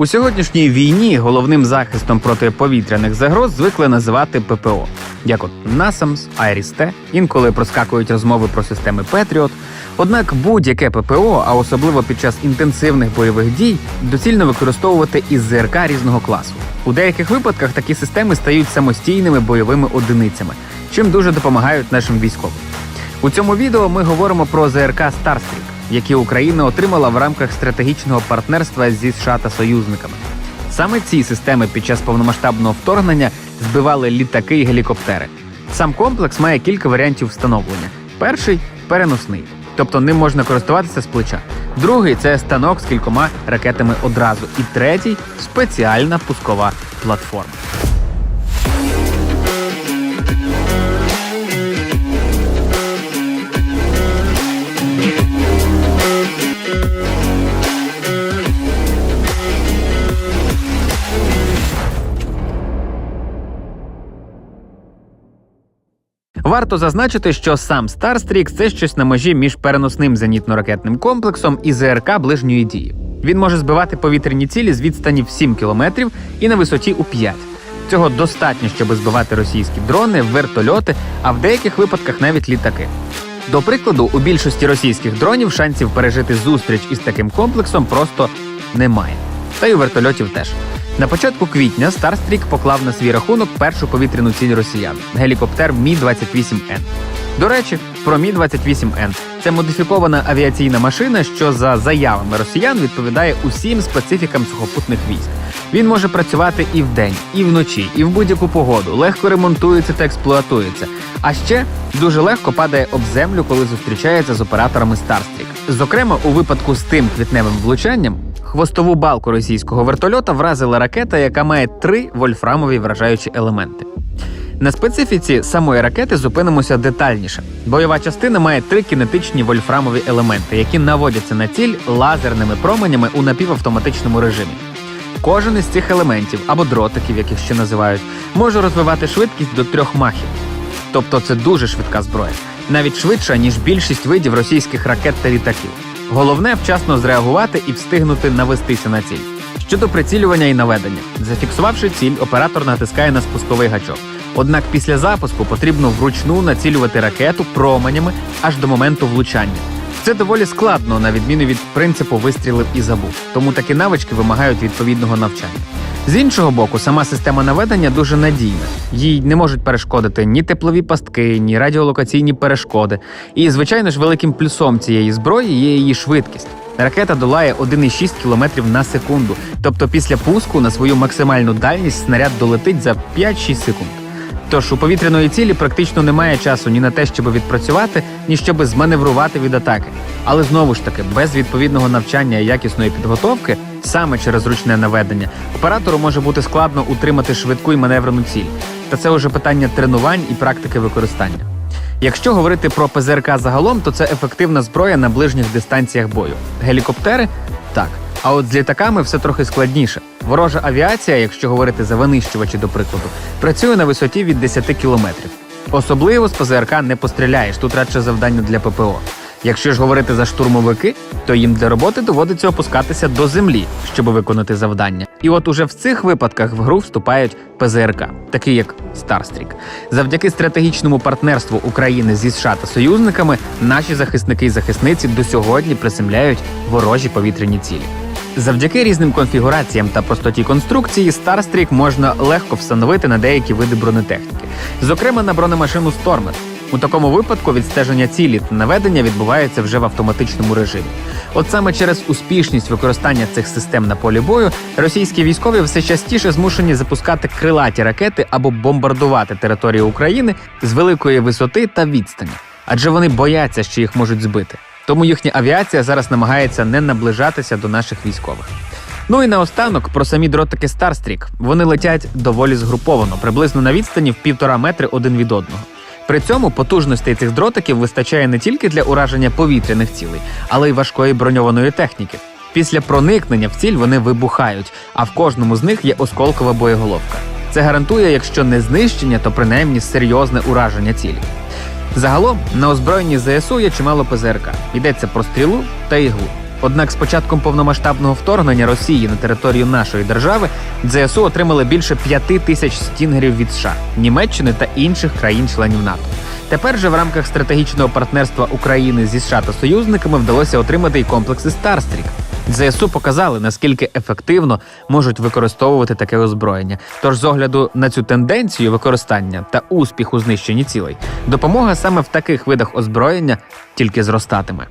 У сьогоднішній війні головним захистом проти повітряних загроз звикли називати ППО, як от NASAMS, IRIS-T, інколи проскакують розмови про системи Patriot. Однак будь-яке ППО, а особливо під час інтенсивних бойових дій, доцільно використовувати із ЗРК різного класу. У деяких випадках такі системи стають самостійними бойовими одиницями, чим дуже допомагають нашим військовим. У цьому відео ми говоримо про ЗРК Старстрік, які Україна отримала в рамках стратегічного партнерства зі США та союзниками. Саме ці системи під час повномасштабного вторгнення збивали літаки і гелікоптери. Сам комплекс має кілька варіантів встановлення: перший переносний, тобто ним можна користуватися з плеча. Другий це станок з кількома ракетами одразу. І третій спеціальна пускова платформа. Варто зазначити, що сам Старстрік це щось на межі між переносним зенітно-ракетним комплексом і ЗРК ближньої дії. Він може збивати повітряні цілі з відстані в 7 кілометрів і на висоті у 5. Цього достатньо, щоб збивати російські дрони, вертольоти, а в деяких випадках навіть літаки. До прикладу, у більшості російських дронів шансів пережити зустріч із таким комплексом просто немає. Та й у вертольотів теж. На початку квітня Старстрік поклав на свій рахунок першу повітряну ціль росіян гелікоптер Мі 28 Н. До речі, про Мі 28 Н це модифікована авіаційна машина, що за заявами росіян відповідає усім специфікам сухопутних військ. Він може працювати і вдень, і вночі, і в будь-яку погоду, легко ремонтується та експлуатується. А ще дуже легко падає об землю, коли зустрічається з операторами Старстрік. Зокрема, у випадку з тим квітневим влучанням хвостову балку російського вертольота вразила ракета, яка має три вольфрамові вражаючі елементи. На специфіці самої ракети зупинимося детальніше. Бойова частина має три кінетичні вольфрамові елементи, які наводяться на ціль лазерними променями у напівавтоматичному режимі. Кожен із цих елементів або дротиків, яких ще називають, може розвивати швидкість до трьох махів. Тобто це дуже швидка зброя, навіть швидша, ніж більшість видів російських ракет та літаків. Головне вчасно зреагувати і встигнути навестися на ціль. Щодо прицілювання і наведення, зафіксувавши ціль, оператор натискає на спусковий гачок. Однак після запуску потрібно вручну націлювати ракету променями аж до моменту влучання. Це доволі складно, на відміну від принципу вистрілив і забув, тому такі навички вимагають відповідного навчання. З іншого боку, сама система наведення дуже надійна. Їй не можуть перешкодити ні теплові пастки, ні радіолокаційні перешкоди. І, звичайно ж, великим плюсом цієї зброї є її швидкість. Ракета долає 1,6 км на секунду, тобто після пуску на свою максимальну дальність снаряд долетить за 5-6 секунд. Тож у повітряної цілі практично немає часу ні на те, щоб відпрацювати, ні щоб зманеврувати від атаки. Але знову ж таки, без відповідного навчання і якісної підготовки, саме через ручне наведення, оператору може бути складно утримати швидку і маневрену ціль. Та це вже питання тренувань і практики використання. Якщо говорити про ПЗРК загалом, то це ефективна зброя на ближніх дистанціях бою. Гелікоптери так. А от з літаками все трохи складніше. Ворожа авіація, якщо говорити за винищувачі, до прикладу, працює на висоті від 10 кілометрів. Особливо з ПЗРК не постріляєш, тут радше завдання для ППО. Якщо ж говорити за штурмовики, то їм для роботи доводиться опускатися до землі, щоб виконати завдання. І от уже в цих випадках в гру вступають ПЗРК, такі як Старстрік. Завдяки стратегічному партнерству України зі США та союзниками наші захисники і захисниці до сьогодні приземляють ворожі повітряні цілі. Завдяки різним конфігураціям та простоті конструкції Старстрік можна легко встановити на деякі види бронетехніки, зокрема на бронемашину Стормер. У такому випадку відстеження цілі та наведення відбувається вже в автоматичному режимі. От саме через успішність використання цих систем на полі бою російські військові все частіше змушені запускати крилаті ракети або бомбардувати територію України з великої висоти та відстані, адже вони бояться, що їх можуть збити. Тому їхня авіація зараз намагається не наближатися до наших військових. Ну і наостанок про самі дротики Старстрік. Вони летять доволі згруповано, приблизно на відстані в півтора метри один від одного. При цьому потужностей цих дротиків вистачає не тільки для ураження повітряних цілей, але й важкої броньованої техніки. Після проникнення в ціль вони вибухають, а в кожному з них є осколкова боєголовка. Це гарантує, якщо не знищення, то принаймні серйозне ураження цілі. Загалом на озброєнні ЗСУ є чимало ПЗРК. Йдеться про стрілу та іглу. Однак з початком повномасштабного вторгнення Росії на територію нашої держави ЗСУ отримали більше п'яти тисяч стінгерів від США, Німеччини та інших країн-членів НАТО. Тепер же в рамках стратегічного партнерства України зі США та союзниками вдалося отримати й комплекси Старстрік. ЗСУ показали наскільки ефективно можуть використовувати таке озброєння. Тож, з огляду на цю тенденцію використання та успіх у знищенні цілей, допомога саме в таких видах озброєння тільки зростатиме.